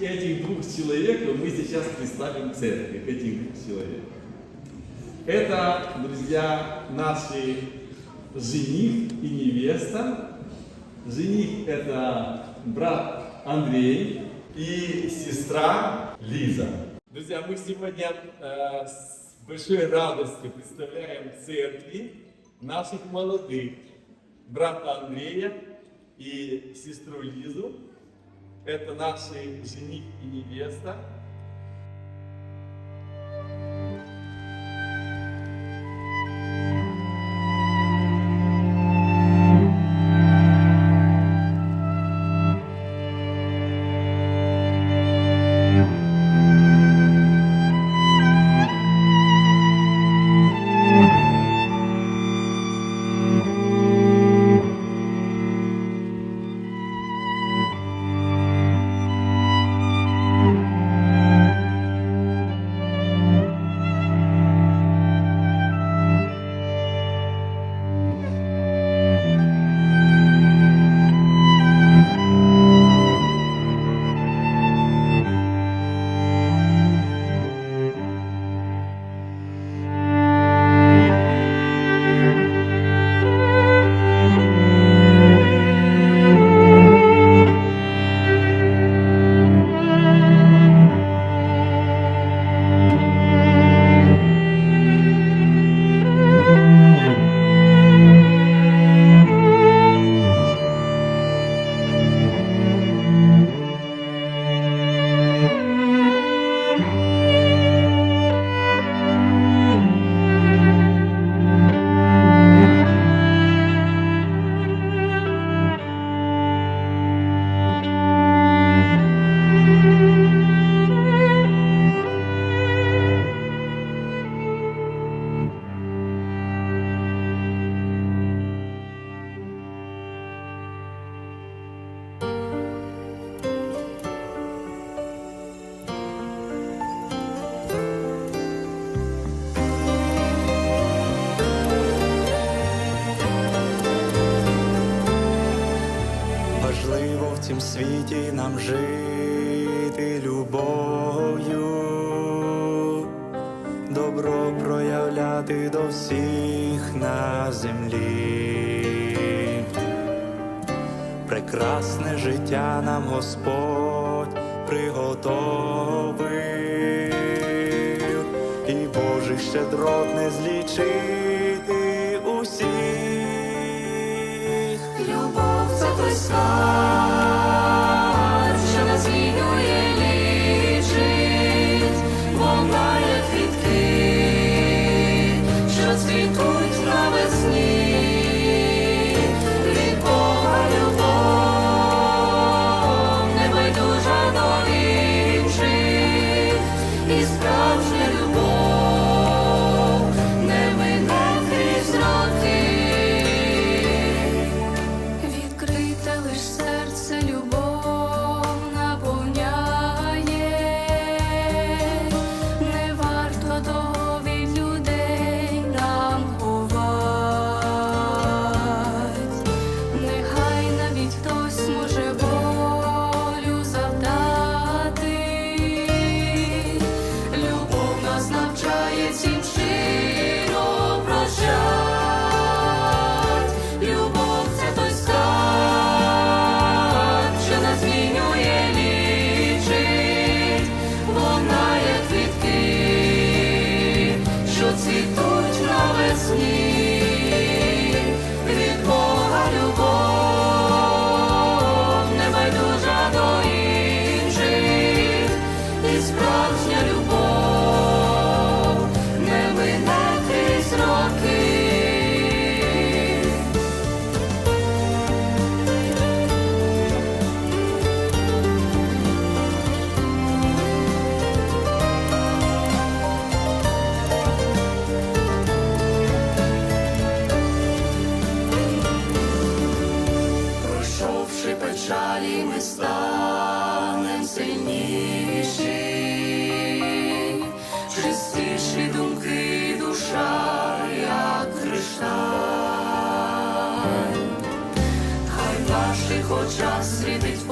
этих двух человек мы сейчас представим церкви, этих двух человек. Это, друзья, наши жених и невеста. Жених это брат Андрей и сестра Лиза. Друзья, мы сегодня э, с большой радостью представляем церкви наших молодых брата Андрея и сестру Лизу. Это наши жених и невеста. Важливо в цім світі нам жити любов'ю, добро проявляти до всіх на землі. Прекрасне життя нам Господь приготовив, і Божих щедрот не злічити the side. печалі ми станем сильніші, чистіші думки, душа, як кришталь, хай в наших очах світить.